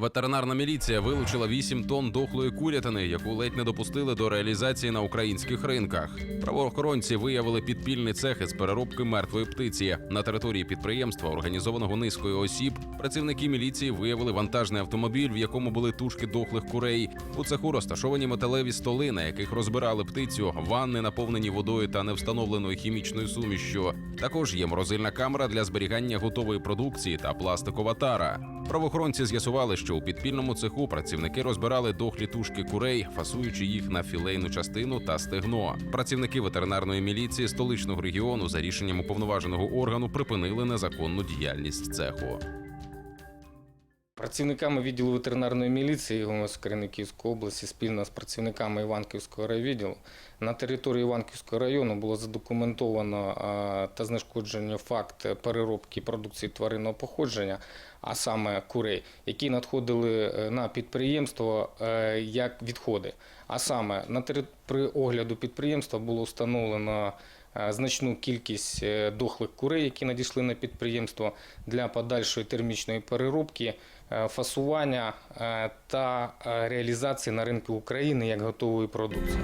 Ветеринарна міліція вилучила 8 тонн дохлої курятини, яку ледь не допустили до реалізації на українських ринках. Правоохоронці виявили підпільний цех із переробки мертвої птиці. На території підприємства, організованого низкою осіб, працівники міліції виявили вантажний автомобіль, в якому були тушки дохлих курей. У цеху розташовані металеві столи, на яких розбирали птицю, ванни наповнені водою та невстановленою хімічною сумішшю. Також є морозильна камера для зберігання готової продукції та пластикова тара. Правоохоронці з'ясували, що у підпільному цеху працівники розбирали дохлі тушки курей, фасуючи їх на філейну частину та стегно. Працівники ветеринарної міліції столичного регіону за рішенням уповноваженого органу припинили незаконну діяльність цеху. Працівниками відділу ветеринарної міліції ГУМС Київської області спільно з працівниками Іванківського райвідділу на території Іванківського району було задокументовано та знешкоджено факт переробки продукції тваринного походження, а саме курей, які надходили е, на підприємство е, як відходи. А саме на при огляду підприємства було встановлено значну кількість е, дохлих курей, які надійшли на підприємство для подальшої термічної переробки, е, фасування е, та е, реалізації на ринку України як готової продукції.